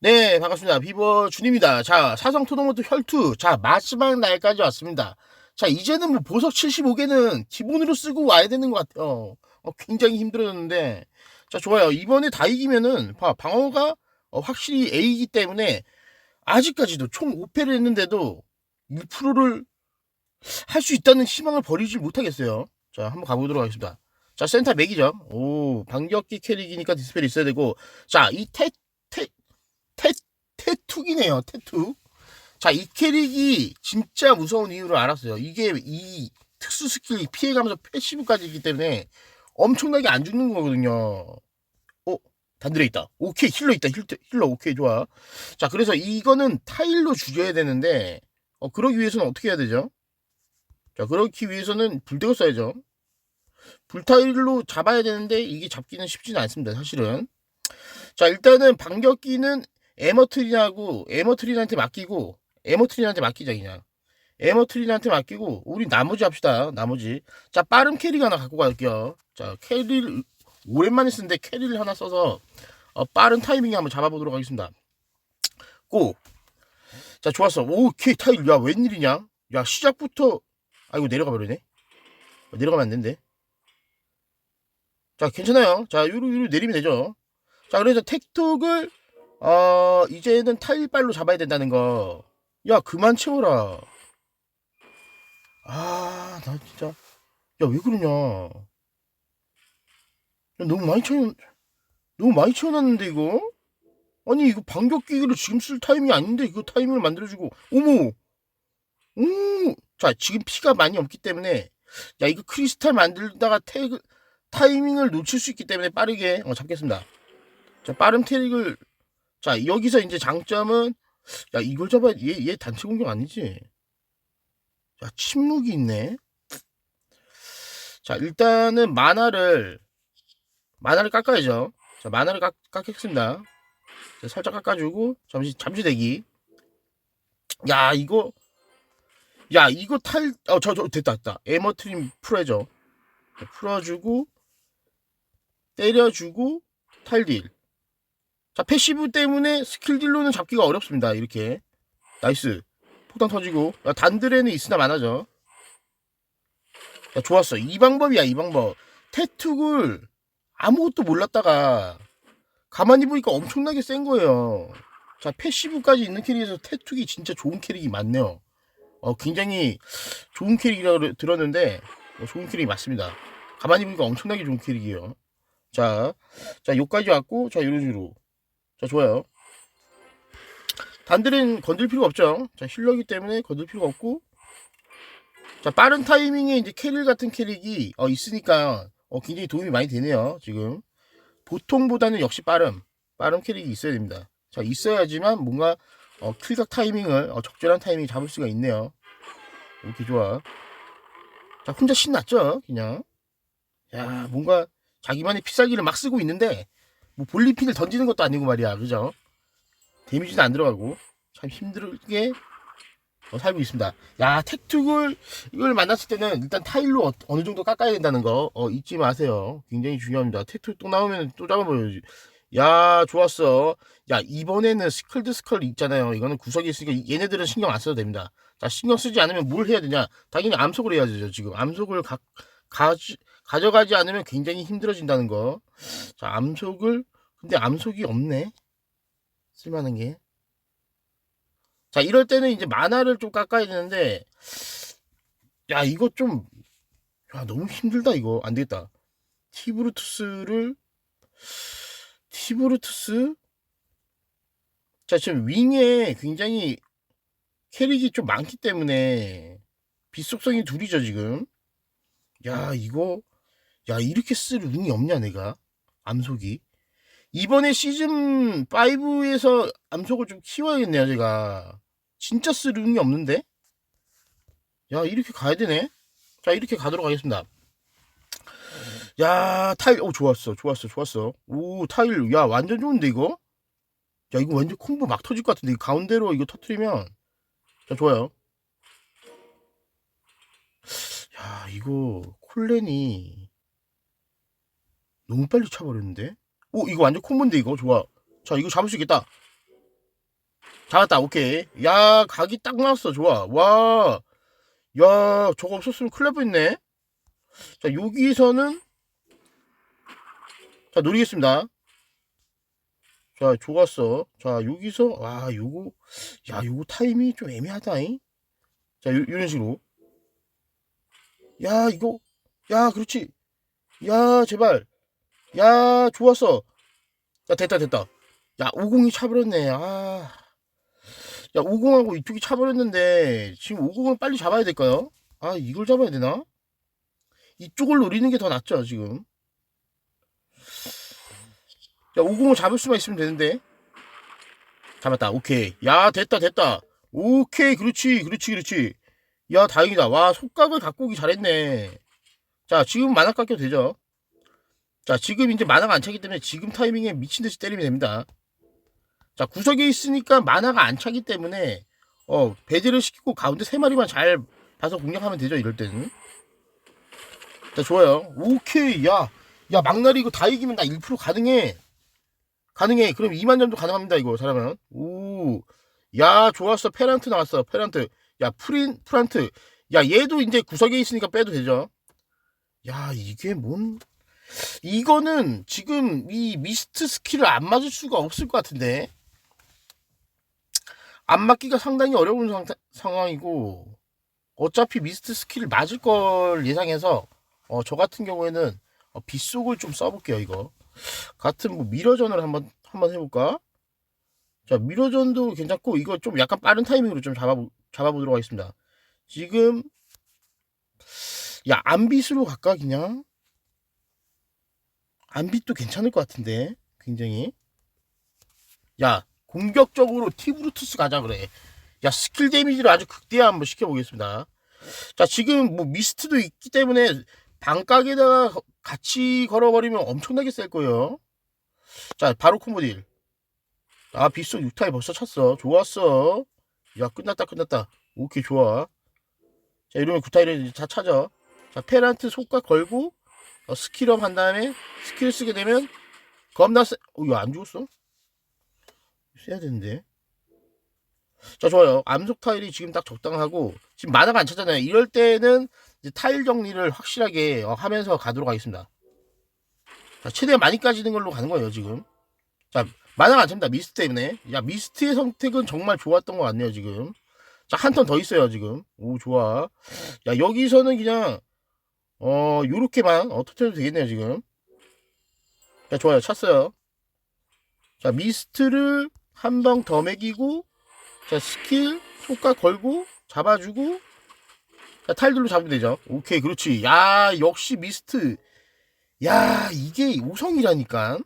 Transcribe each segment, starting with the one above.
네, 반갑습니다. 비버 준입니다. 자, 사성 토너먼트 혈투. 자, 마지막 날까지 왔습니다. 자, 이제는 뭐 보석 75개는 기본으로 쓰고 와야 되는 것 같아요. 어, 굉장히 힘들어졌는데. 자, 좋아요. 이번에 다 이기면은, 봐, 방어가 어, 확실히 A이기 때문에 아직까지도 총 5패를 했는데도 6%를 할 수 있다는 희망을 버리지 못하겠어요. 자, 한번 가보도록 하겠습니다. 자, 센터 맥이죠. 오, 반격기 캐릭이니까 디스펠이 있어야 되고. 자, 이 태, 태, 태, 태투기네요, 태투. 자, 이 캐릭이 진짜 무서운 이유를 알았어요. 이게 이 특수 스킬 피해가면서 패시브까지 있기 때문에 엄청나게 안 죽는 거거든요. 어? 단들에 있다. 오케이, 힐러 있다. 힐러, 힐러 오케이, 좋아. 자, 그래서 이거는 타일로 죽여야 되는데, 어, 그러기 위해서는 어떻게 해야 되죠? 자, 그렇기 위해서는 불대고 써야죠. 불타일로 잡아야 되는데, 이게 잡기는 쉽지는 않습니다, 사실은. 자, 일단은 반격기는 에머트린하고 에머트린한테 맡기고 에머트린한테 맡기자 그냥. 에머트린한테 맡기고 우리 나머지 합시다 나머지. 자 빠른 캐리 하나 갖고 갈게요. 자 캐리를 오랜만에 쓰는데 캐리를 하나 써서 어, 빠른 타이밍에 한번 잡아보도록 하겠습니다. 고 자 좋았어. 오케이 타일. 야 웬일이냐? 야 시작부터 아이고 내려가 버리네. 어, 내려가면 안 된대. 자 괜찮아요. 자 요로 요로 내리면 되죠. 자 그래서 텍톡을 어 이제는 타일발로 잡아야 된다는 거. 야 그만 채워라. 아 나 진짜 야 왜 그러냐. 야 너무 많이 채워 너무 많이 채워놨는데 이거. 아니 이거 반격기를 지금 쓸 타이밍이 아닌데 이거 타이밍을 만들어주고 어머. 오. 자 지금 피가 많이 없기 때문에 야 이거 크리스탈 만들다가 태그 타이밍을 놓칠 수 있기 때문에 빠르게 어, 잡겠습니다. 자 빠른 태릭을 자 여기서 이제 장점은 야 이걸 잡아 얘, 얘 단체 공격 아니지? 야 침묵이 있네. 자 일단은 만화를 만화를 깎아야죠. 자 만화를 깎, 깎겠습니다. 자, 살짝 깎아주고 잠시 잠시 대기. 야 이거 야 이거 탈 어 저 저 됐다 됐다. 에머 트림 풀어야죠. 풀어주고 때려주고 탈딜 자, 패시브 때문에 스킬 딜로는 잡기가 어렵습니다. 이렇게. 나이스. 폭탄 터지고. 야, 단들에는 있으나 많아져. 야, 좋았어. 이 방법이야, 이 방법. 태툭을 아무것도 몰랐다가 가만히 보니까 엄청나게 센 거예요. 자, 패시브까지 있는 캐릭에서 태툭이 진짜 좋은 캐릭이 많네요. 어, 굉장히 좋은 캐릭이라고 들었는데, 어, 좋은 캐릭이 맞습니다. 가만히 보니까 엄청나게 좋은 캐릭이에요. 자, 자, 여기까지 왔고, 자, 이런 식으로. 자 좋아요. 단들은 건들 필요가 없죠. 자 힐러기 때문에 건들 필요가 없고. 자 빠른 타이밍에 이제 캐릴 같은 캐릭이 어, 있으니까 어, 굉장히 도움이 많이 되네요 지금. 보통보다는 역시 빠름 빠른 캐릭이 있어야 됩니다. 자 있어야지만 뭔가 어, 킬각 타이밍을 어, 적절한 타이밍 잡을 수가 있네요. 이렇게 좋아. 자 혼자 신났죠 그냥? 야 뭔가 자기만의 피살기를 막 쓰고 있는데 뭐 볼리핀을 던지는 것도 아니고 말이야. 그죠? 데미지도 안 들어가고 참 힘들게 어, 살고 있습니다. 야 텍툭을 이걸 만났을 때는 일단 타일로 어, 느 정도 깎아야 된다는 거 어, 잊지 마세요. 굉장히 중요합니다. 텍툭 또 나오면 또 잡아보여야지. 야 좋았어. 야 이번에는 스컬드 스컬 있잖아요. 이거는 구석에 있으니까 얘네들은 신경 안 써도 됩니다. 자 신경 쓰지 않으면 뭘 해야 되냐? 당연히 암속을 해야죠 지금. 암속을 가, 가지, 가져가지 않으면 굉장히 힘들어진다는 거. 자, 암속을, 근데 암속이 없네. 쓸만한 게. 자, 이럴 때는 이제 만화를 좀 깎아야 되는데, 야, 이거 좀, 야, 너무 힘들다, 이거. 안 되겠다. 티브루투스를, 티브루투스? 자, 지금 윙에 굉장히 캐릭이 좀 많기 때문에, 빗속성이 둘이죠, 지금. 야, 이거, 야, 이렇게 쓸 운이 없냐, 내가. 암속이. 이번에 시즌 5에서 암속을 좀 키워야겠네요, 제가. 진짜 쓸 운이 없는데? 야, 이렇게 가야 되네? 자, 이렇게 가도록 하겠습니다. 야, 타일, 오, 좋았어, 좋았어, 좋았어. 오, 타일, 야, 완전 좋은데, 이거? 야, 이거 완전 콤보 막 터질 것 같은데, 가운데로 이거 터트리면. 자, 좋아요. 야, 이거, 콜렌이. 너무 빨리 차버렸는데? 오 이거 완전 콤보인데 이거? 좋아. 자 이거 잡을 수 있겠다. 잡았다. 오케이. 야 각이 딱 나왔어. 좋아. 와 야 저거 없었으면 큰일 날 뻔했네. 자 여기서는 자 노리겠습니다. 자 좋았어. 자 여기서 와 요거 야 요거 타임이 좀 애매하다잉? 자 요, 이런 식으로. 야 이거. 야 그렇지. 야 제발 야 좋았어 야 됐다 됐다 야 50이 차버렸네 아 야, 50하고 이쪽이 차버렸는데, 지금 50을 빨리 잡아야 될까요? 아, 이걸 잡아야 되나? 이쪽을 노리는 게 더 낫죠, 지금. 야, 50을 잡을 수만 있으면 되는데. 잡았다, 오케이. 야, 됐다, 됐다. 오케이, 그렇지, 그렇지, 그렇지. 야, 다행이다. 와, 속각을 갖고 오기 잘했네. 자, 지금 만화 깎여도 되죠? 자, 지금 이제 만화가 안 차기 때문에 지금 타이밍에 미친 듯이 때리면 됩니다. 자 구석에 있으니까 만화가 안 차기 때문에 어 배제를 시키고 가운데 세 마리만 잘 봐서 공략하면 되죠 이럴 때는. 자 좋아요. 오케이. 야야 막나리 이거 다 이기면 나 1% 가능해. 가능해. 그럼 2만 점도 가능합니다 이거 잘하면. 오야 좋았어. 페란트 나왔어 페란트. 야 프린 프란트. 야 얘도 이제 구석에 있으니까 빼도 되죠. 야 이게 뭔 이거는 지금 이 미스트 스킬을 안 맞을 수가 없을 것 같은데. 안 맞기가 상당히 어려운 상, 상황이고 어차피 미스트 스킬을 맞을 걸 예상해서 어, 저 같은 경우에는 어, 빗속을 좀 써볼게요 이거. 같은 뭐 미러전을 한번 한번 해볼까? 자 미러전도 괜찮고 이거 좀 약간 빠른 타이밍으로 좀 잡아 잡아보도록 하겠습니다. 지금 야 안빗으로 갈까 그냥 안빗도 괜찮을 것 같은데 굉장히 야 공격적으로 티브루투스 가자 그래. 야 스킬 데미지를 아주 극대화 한번 시켜보겠습니다. 자 지금 뭐 미스트도 있기 때문에 방각에다가 같이 걸어버리면 엄청나게 셀 거예요. 자 바로 콤보 딜. 아 빗속 6타에 벌써 찼어. 좋았어. 야 끝났다 끝났다. 오케이 좋아. 자 이러면 9타일을 다 찾아. 자 페란트 속각 걸고 어, 스킬업 한 다음에 스킬 쓰게 되면 겁나 세. 어 이거 안 죽었어? 써야 되는데. 자, 좋아요. 암속 타일이 지금 딱 적당하고, 지금 만화가 안 차잖아요. 이럴 때는 타일 정리를 확실하게 어, 하면서 가도록 하겠습니다. 자, 최대한 많이 까지는 걸로 가는 거예요, 지금. 자, 만화가 안 찹니다. 미스트 때문에. 야, 미스트의 선택은 정말 좋았던 것 같네요, 지금. 자, 한 턴 더 있어요, 지금. 오, 좋아. 야, 여기서는 그냥, 어, 요렇게만, 어, 터트려도 되겠네요, 지금. 자, 좋아요. 찼어요. 자, 미스트를 한 방더 매기고 자 스킬 효과 걸고 잡아주고 자 타일들로 잡으면 되죠. 오케이 그렇지. 야 역시 미스트. 야 이게 5성이라니까.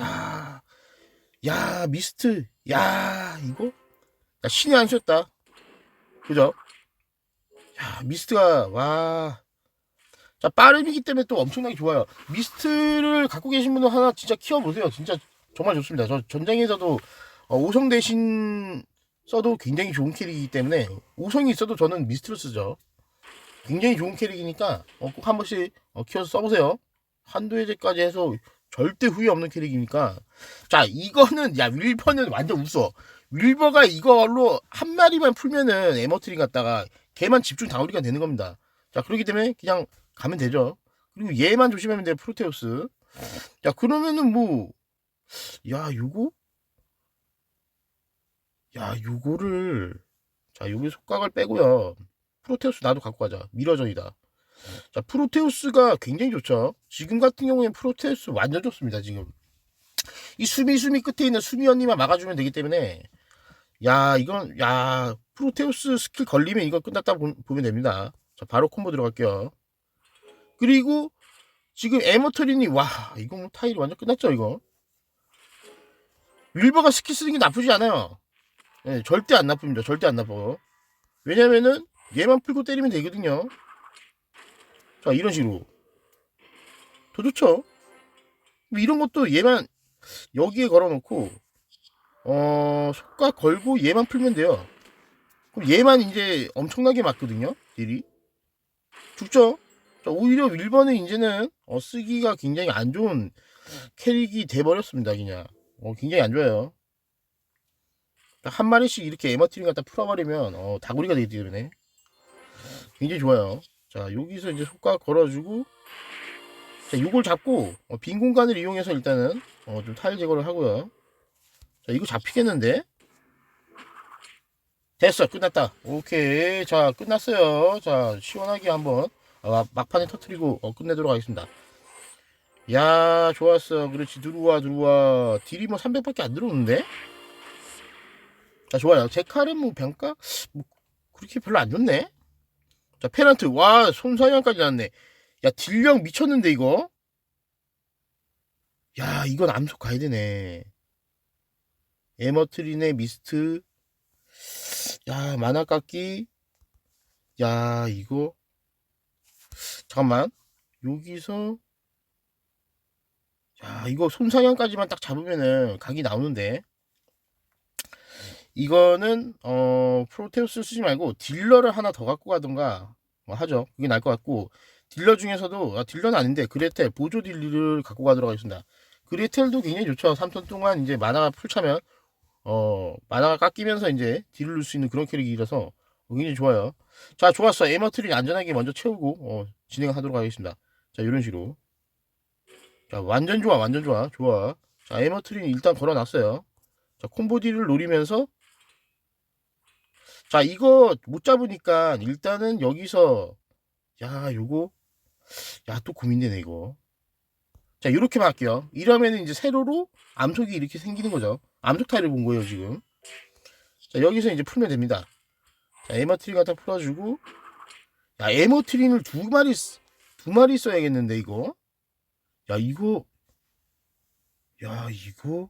야, 야 미스트. 야 이거? 야, 신이 안 쉬었다. 그죠? 야 미스트가 와 자, 빠름이기 때문에 또 엄청나게 좋아요. 미스트를 갖고 계신 분은 하나 진짜 키워보세요. 진짜 정말 좋습니다. 저 전쟁에서도 어, 5성 대신 써도 굉장히 좋은 캐릭이기 때문에 5성이 있어도 저는 미스트로 쓰죠. 굉장히 좋은 캐릭이니까 어, 꼭 한 번씩 어, 키워서 써보세요. 한두 해제까지 해서 절대 후회 없는 캐릭이니까 자 이거는 야 윌버는 완전 웃어 윌버가 이걸로 한 마리만 풀면은 에머트리 갖다가 걔만 집중 다우리가 되는 겁니다 자 그렇기 때문에 그냥 가면 되죠 그리고 얘만 조심하면 돼요 프로테우스 자 그러면은 뭐 야, 요거? 야, 요거를, 자, 여기 속각을 빼고요. 프로테우스 나도 갖고 가자. 미러전이다. 자, 프로테우스가 굉장히 좋죠. 지금 같은 경우에는 프로테우스 완전 좋습니다, 지금. 이 수미, 수미 끝에 있는 수미 언니만 막아주면 되기 때문에, 야, 이건, 야, 프로테우스 스킬 걸리면 이거 끝났다 보, 보면 됩니다. 자, 바로 콤보 들어갈게요. 그리고, 지금 에머터린이, 와, 이거 뭐 타일이 완전 끝났죠, 이거. 윌버가 스킬 쓰는 게 나쁘지 않아요. 네, 절대 안 나쁩니다. 절대 안 나빠요. 왜냐면은 얘만 풀고 때리면 되거든요. 자 이런 식으로 더 좋죠. 뭐 이런 것도 얘만 여기에 걸어놓고 어 속가 걸고 얘만 풀면 돼요. 그럼 얘만 이제 엄청나게 맞거든요. 딜이 죽죠. 자, 오히려 윌버는 이제는 어, 쓰기가 굉장히 안 좋은 캐릭이 돼버렸습니다. 그냥 어, 굉장히 안 좋아요. 딱한 마리씩 이렇게 에머트린 갖다 풀어버리면 어, 다구리가 되기 때문에 굉장히 좋아요. 자 여기서 이제 속각 걸어주고 자 요걸 잡고 어, 빈 공간을 이용해서 일단은 어, 좀 타일 제거를 하고요. 자 이거 잡히겠는데? 됐어 끝났다. 오케이 자 끝났어요. 자 시원하게 한번 어, 막판에 터트리고 어, 끝내도록 하겠습니다. 야 좋았어. 그렇지. 들어와 들어와 딜이 뭐 300밖에 안 들어오는데? 자 좋아요. 제 칼은 뭐 병가? 뭐 그렇게 별로 안 좋네. 자 페란트 와 손사냥까지 났네. 야 딜량 미쳤는데 이거? 야 이건 암속 가야 되네. 에머트린의 미스트. 야 만화 깎기. 야 이거 잠깐만 여기서 야, 이거 손사냥까지만 딱 잡으면은 각이 나오는데. 이거는, 어, 프로테우스 쓰지 말고 딜러를 하나 더 갖고 가던가 뭐 하죠. 그게 나을 것 같고. 딜러 중에서도, 아, 딜러는 아닌데, 그레텔, 보조 딜러를 갖고 가도록 하겠습니다. 그레텔도 굉장히 좋죠. 3턴 동안 이제 만화가 풀차면, 어, 만화가 깎이면서 이제 딜을 넣을 수 있는 그런 캐릭이라서 굉장히 좋아요. 자, 좋았어. 에머트리 안전하게 먼저 채우고, 어, 진행하도록 하겠습니다. 자, 이런 식으로. 자, 완전 좋아, 완전 좋아, 좋아. 자, 에머트린 일단 걸어놨어요. 자, 콤보디를 노리면서. 자, 이거 못 잡으니까 일단은 여기서, 야, 요거, 야, 또 고민되네, 이거. 자, 요렇게만 할게요. 이러면은 이제 세로로 암속이 이렇게 생기는 거죠. 암속 타일을 본 거예요, 지금. 자, 여기서 이제 풀면 됩니다. 자, 에머트린 갖다 풀어주고. 야, 에머트린을 두 마리, 쓰- 두 마리 써야겠는데, 이거. 야 이거. 야 이거.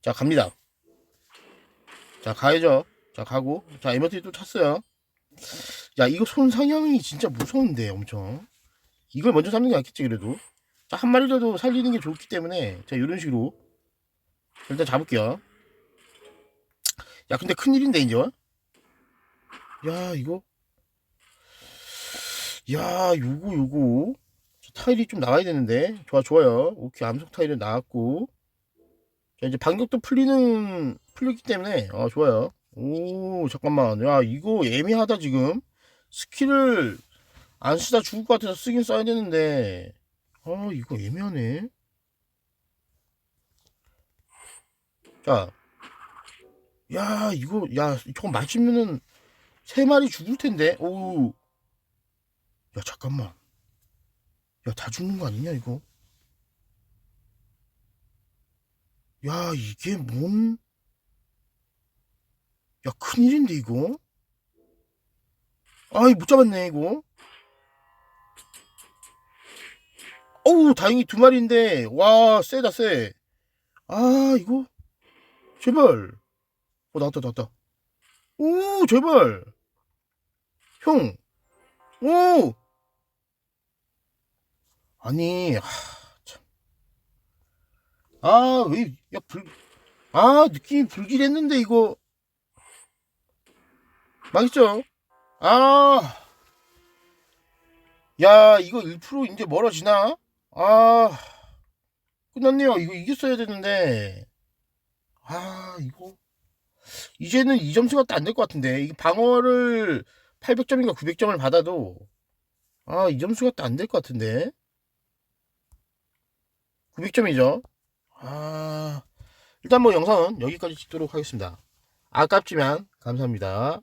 자 갑니다. 자 가야죠. 자 가고. 자 에머트리 또 찼어요. 야 이거 손 상향이 진짜 무서운데 엄청. 이걸 먼저 잡는 게 낫겠지 그래도. 자 한 마리라도 살리는 게 좋기 때문에 자 이런 식으로. 일단 잡을게요. 야 근데 큰일인데 이제 야 이거? 야 요거 요거. 타일이 좀 나와야 되는데. 좋아 좋아요. 오케이 암석 타일은 나왔고. 자 이제 반격도 풀리는 풀리기 때문에. 어 좋아요. 오 잠깐만. 야 이거 애매하다 지금. 스킬을 안 쓰다 죽을 것 같아서 쓰긴 써야 되는데. 아 이거 애매하네. 자 야 이거 야 저거 맞으면은 세 마리 죽을 텐데 오 야 잠깐만 야, 다 죽는 거 아니냐, 이거? 야, 이게 뭔? 야, 큰일인데, 이거? 아이, 못 잡았네, 이거. 어우, 다행히 두 마리인데, 와, 세다, 세. 아, 이거. 제발. 어, 나왔다, 나왔다. 오, 제발. 형. 오! 아니, 하, 참. 아, 왜, 야, 불, 아, 느낌이 불길했는데, 이거. 맛있죠? 아, 야, 이거 1% 이제 멀어지나? 아, 끝났네요. 이거 이겼어야 되는데. 아, 이거. 이제는 이 점수가 안될 것 같은데. 이게 방어를 800점인가 900점을 받아도, 아, 이 점수가 안될 것 같은데. 900점이죠. 아, 일단 뭐 영상은 여기까지 찍도록 하겠습니다. 아깝지만 감사합니다.